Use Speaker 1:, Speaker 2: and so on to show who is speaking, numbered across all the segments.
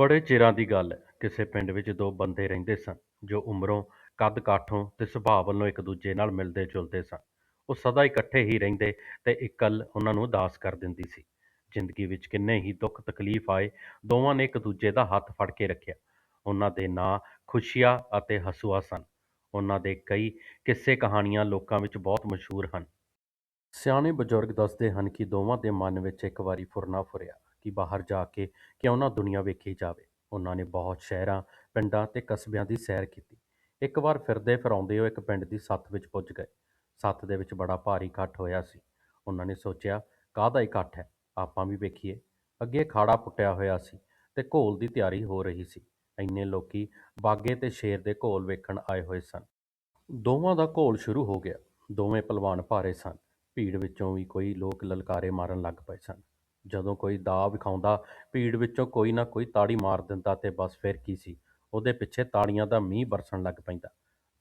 Speaker 1: ਬੜੇ ਚਿਰਾਂ ਦੀ ਗੱਲ ਹੈ। ਕਿਸੇ ਪਿੰਡ ਵਿੱਚ ਦੋ ਬੰਦੇ ਰਹਿੰਦੇ ਸਨ, ਜੋ ਉਮਰੋਂ ਕੱਦ-ਕਾਠੋਂ ਤੇ ਸੁਭਾਅ ਵੱਲੋਂ ਇੱਕ ਦੂਜੇ ਨਾਲ ਮਿਲਦੇ-ਜੁਲਦੇ ਸਨ। ਉਹ ਸਦਾ ਇਕੱਠੇ ਹੀ ਰਹਿੰਦੇ ਤੇ ਇਕੱਲ ਉਹਨਾਂ ਨੂੰ ਉਦਾਸ ਕਰ ਦਿੰਦੀ ਸੀ। ਜ਼ਿੰਦਗੀ ਵਿੱਚ ਕਿੰਨੇ ਹੀ ਦੁੱਖ ਤਕਲੀਫ ਆਏ, ਦੋਵਾਂ ਨੇ ਇੱਕ ਦੂਜੇ ਦਾ ਹੱਥ ਫੜ ਕੇ ਰੱਖਿਆ। ਉਹਨਾਂ ਦੇ ਨਾਂ ਖੁਸ਼ੀਆ ਅਤੇ ਹਸੂਆ ਸਨ। ਉਹਨਾਂ ਦੇ ਕਈ ਕਿੱਸੇ ਕਹਾਣੀਆਂ ਲੋਕਾਂ ਵਿੱਚ ਬਹੁਤ ਮਸ਼ਹੂਰ ਹਨ। ਸਿਆਣੇ ਬਜ਼ੁਰਗ ਦੱਸਦੇ ਹਨ ਕਿ ਦੋਵਾਂ ਦੇ ਮਨ ਵਿੱਚ ਇੱਕ ਵਾਰੀ ਫੁਰਨਾ ਫੁਰਿਆ। ਕਿ ਬਾਹਰ ਜਾ ਕੇ ਕਿਉਂ ਨਾ ਦੁਨੀਆ ਵੇਖੀ ਜਾਵੇ। ਉਹਨਾਂ ਨੇ ਬਹੁਤ ਸ਼ਹਿਰਾਂ, ਪਿੰਡਾਂ ਤੇ ਕਸਬਿਆਂ ਦੀ ਸੈਰ ਕੀਤੀ। ਇੱਕ ਵਾਰ ਫਿਰਦੇ ਫਿਰਾਉਂਦੇ ਉਹ ਇੱਕ ਪਿੰਡ ਦੀ ਸੱਥ ਵਿੱਚ ਪੁੱਜ ਗਏ। ਸੱਥ ਦੇ ਵਿੱਚ ਬੜਾ ਭਾਰੀ ਇਕੱਠ ਹੋਇਆ ਸੀ। ਉਹਨਾਂ ਨੇ ਸੋਚਿਆ, ਕਾਹਦਾ ਇਕੱਠ ਹੈ? ਆਪਾਂ ਵੀ ਵੇਖੀਏ। ਅੱਗੇ ਖਾੜਾ ਪੁੱਟਿਆ ਹੋਇਆ ਸੀ ਤੇ ਘੋਲ ਦੀ ਤਿਆਰੀ ਹੋ ਰਹੀ ਸੀ। ਇੰਨੇ ਲੋਕੀ ਬਾਗੇ ਤੇ ਸ਼ੇਰ ਦੇ ਘੋਲ ਵੇਖਣ ਆਏ ਹੋਏ ਸਨ। ਦੋਵਾਂ ਦਾ ਘੋਲ ਸ਼ੁਰੂ ਹੋ ਗਿਆ। ਦੋਵੇਂ ਪਹਿਲਵਾਨ ਭਾਰੇ ਸਨ। ਭੀੜ ਵਿੱਚੋਂ ਵੀ ਕੋਈ ਲੋਕ ਲਲਕਾਰੇ ਮਾਰਨ ਲੱਗ ਪਏ ਸਨ। ਜਦੋਂ ਕੋਈ ਦਾਅ ਵਿਖਾਉਂਦਾ, ਭੀੜ ਵਿੱਚੋਂ ਕੋਈ ਨਾ ਕੋਈ ਤਾੜੀ ਮਾਰ ਦਿੰਦਾ ਤੇ ਬਸ ਫਿਰ ਕੀ ਸੀ? ਉਹਦੇ ਪਿੱਛੇ ਤਾੜੀਆਂ ਦਾ ਮੀਂਹ ਬਰਸਣ ਲੱਗ ਪੈਂਦਾ।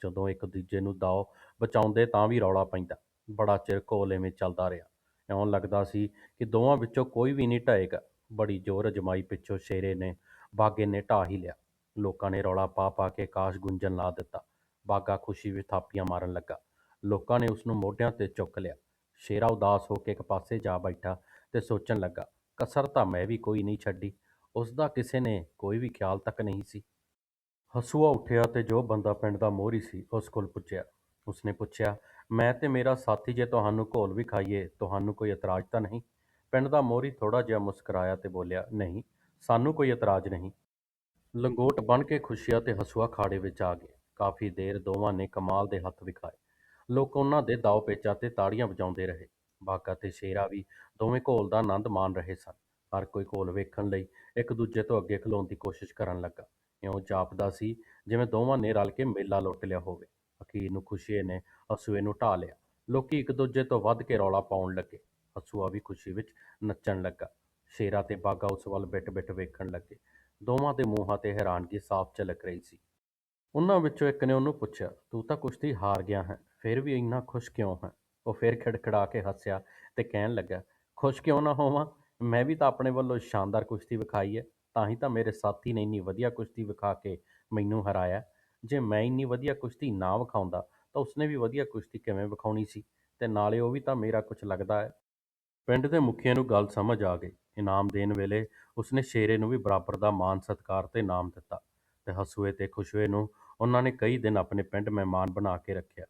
Speaker 1: ਜਦੋਂ ਇੱਕ ਦੂਜੇ ਨੂੰ ਦਾਅ ਬਚਾਉਂਦੇ ਤਾਂ ਵੀ ਰੌਲਾ ਪੈਂਦਾ। ਬੜਾ ਚਿਰ ਘੋਲ ਐਵੇਂ ਚੱਲਦਾ ਰਿਹਾ। ਇਉਂ ਲੱਗਦਾ ਸੀ ਕਿ ਦੋਵਾਂ ਵਿੱਚੋਂ ਕੋਈ ਵੀ ਨਹੀਂ ਢਹੇਗਾ। ਬੜੀ ਜ਼ੋਰ ਅਜਮਾਈ ਪਿੱਛੋਂ ਸ਼ੇਰੇ ਨੇ, ਬਾਗੇ ਨੇ ਢਾਹ ਹੀ ਲਿਆ। ਲੋਕਾਂ ਨੇ ਰੌਲਾ ਪਾ ਪਾ ਕੇ ਕਾਸ਼ ਗੁੰਜਣ ਲਾ ਦਿੱਤਾ। ਬਾਗਾ ਖੁਸ਼ੀ ਵਿੱਚ ਥਾਪੀਆਂ ਮਾਰਨ ਲੱਗਾ। ਲੋਕਾਂ ਨੇ ਉਸ ਨੂੰ ਮੋਢਿਆਂ ਤੇ ਚੁੱਕ ਲਿਆ। ਸ਼ੇਰਾ ਉਦਾਸ ਹੋ ਕੇ ਇੱਕ ਪਾਸੇ ਜਾ ਬੈਠਾ। ਤੇ ਸੋਚਣ ਲੱਗਾ, ਕਸਰ ਤਾਂ ਮੈਂ ਵੀ ਕੋਈ ਨਹੀਂ ਛੱਡੀ। ਉਸ ਦਾ ਕਿਸੇ ਨੇ ਕੋਈ ਵੀ ਖਿਆਲ ਤੱਕ ਨਹੀਂ ਸੀ। ਹਸੂਆ ਉੱਠਿਆ ਤੇ ਜੋ ਬੰਦਾ ਪਿੰਡ ਦਾ ਮੋਹਰੀ ਸੀ, ਉਸ ਕੋਲ ਪੁੱਛਿਆ। ਉਸਨੇ ਪੁੱਛਿਆ, ਮੈਂ ਤੇ ਮੇਰਾ ਸਾਥੀ ਜੇ ਤੁਹਾਨੂੰ ਘੋਲ ਵੀ ਖਾਈਏ, ਤੁਹਾਨੂੰ ਕੋਈ ਇਤਰਾਜ਼ ਤਾਂ ਨਹੀਂ? ਪਿੰਡ ਦਾ ਮੋਹਰੀ ਥੋੜਾ ਜਿਹਾ ਮੁਸਕਰਾਇਆ ਤੇ ਬੋਲਿਆ, ਨਹੀਂ, ਸਾਨੂੰ ਕੋਈ ਇਤਰਾਜ਼ ਨਹੀਂ। ਲੰਗੋਟ ਬਣ ਕੇ ਖੁਸ਼ੀਆ ਤੇ ਹਸੂਆ ਖਾੜੇ ਵਿੱਚ ਆ ਗਏ। ਕਾਫੀ ਦੇਰ ਦੋਵਾਂ ਨੇ ਕਮਾਲ ਦੇ ਹੱਥ ਵਿਖਾਏ। ਲੋਕ ਉਹਨਾਂ ਦੇ ਦਾਅ ਪੇਚਾਂ ਤੇ ਤਾੜੀਆਂ ਵਜਾਉਂਦੇ ਰਹੇ। ਬਾਗਾ ਤੇ ਸ਼ੇਰਾ ਵੀ ਦੋਵੇਂ ਘੋਲ ਦਾ ਆਨੰਦ ਮਾਣ ਰਹੇ ਸਨ। ਹਰ ਕੋਈ ਘੋਲ ਵੇਖਣ ਲਈ ਇੱਕ ਦੂਜੇ ਤੋਂ ਅੱਗੇ ਖਲੋਣ ਦੀ ਕੋਸ਼ਿਸ਼ ਕਰਨ ਲੱਗਾ। ਇਉਂ ਜਾਪਦਾ ਸੀ, ਜਿਵੇਂ ਦੋਵਾਂ ਨੇ ਰਲ ਕੇ ਮੇਲਾ ਲੁੱਟ ਲਿਆ ਹੋਵੇ। ਅਖੀਰ ਨੂੰ ਖੁਸ਼ੀਏ ਨੇ ਹਸੂਏ ਨੂੰ ਢਾ ਲਿਆ। ਲੋਕੀ ਇੱਕ ਦੂਜੇ ਤੋਂ ਵੱਧ ਕੇ ਰੌਲਾ ਪਾਉਣ ਲੱਗੇ। ਹਸੂਆ ਵੀ ਖੁਸ਼ੀ ਵਿੱਚ ਨੱਚਣ ਲੱਗਾ। ਸ਼ੇਰਾ ਤੇ ਬਾਗਾ ਉਸ ਵੱਲ ਬਿਟ-ਬਿਟ ਵੇਖਣ ਲੱਗੇ। ਦੋਵਾਂ ਦੇ ਮੂੰਹਾਂ ਤੇ ਹੈਰਾਨਗੀ ਸਾਫ਼ ਝਲਕ ਰਹੀ ਸੀ। ਉਹਨਾਂ ਵਿੱਚੋਂ ਇੱਕ ਨੇ ਉਹਨੂੰ ਪੁੱਛਿਆ, ਤੂੰ ਤਾਂ ਕੁਸ਼ਤੀ ਹਾਰ ਗਿਆ ਹੈ, ਫਿਰ ਵੀ ਇੰਨਾ ਖੁਸ਼ ਕਿਉਂ ਹੈ? ਉਹ ਫਿਰ ਖਿੜਖਿੜਾ ਕੇ ਹੱਸਿਆ ਤੇ ਕਹਿਣ ਲੱਗਾ, ਖੁਸ਼ ਕਿਉਂ ਨਾ ਹੋਵਾਂ? ਮੈਂ ਵੀ ਤਾਂ ਆਪਣੇ ਵੱਲੋਂ ਸ਼ਾਨਦਾਰ ਕੁਸ਼ਤੀ ਵਿਖਾਈ ਹੈ ਤਾਂ ਹੀ ਤਾਂ ਮੇਰੇ ਸਾਥੀ ਨੇ ਇੰਨੀ ਵਧੀਆ ਕੁਸ਼ਤੀ ਵਿਖਾ ਕੇ ਮੈਨੂੰ ਹਰਾਇਆ। ਜੇ ਮੈਂ ਇੰਨੀ ਵਧੀਆ ਕੁਸ਼ਤੀ ਨਾ ਵਿਖਾਉਂਦਾ, ਤਾਂ ਉਸਨੇ ਵੀ ਵਧੀਆ ਕੁਸ਼ਤੀ ਕਿਵੇਂ ਵਿਖਾਉਣੀ ਸੀ? ਤੇ ਨਾਲੇ ਉਹ ਵੀ ਤਾਂ ਮੇਰਾ ਕੁਝ ਲੱਗਦਾ ਹੈ ਪਿੰਡ ਦੇ ਮੁਖੀਏ ਨੂੰ ਗੱਲ ਸਮਝ ਆ ਗਈ। ਇਨਾਮ ਦੇਣ ਵੇਲੇ ਉਸਨੇ ਸ਼ੇਰੇ ਨੂੰ ਵੀ ਬਰਾਬਰ ਦਾ ਮਾਨ ਸਤਿਕਾਰ ਤੇ ਇਨਾਮ ਦਿੱਤਾ ਤੇ ਹਸੂਏ ਤੇ ਖੁਸ਼ਵੇ ਨੂੰ ਉਹਨਾਂ ਨੇ ਕਈ ਦਿਨ ਆਪਣੇ ਪਿੰਡ ਮਹਿਮਾਨ ਬਣਾ ਕੇ ਰੱਖਿਆ।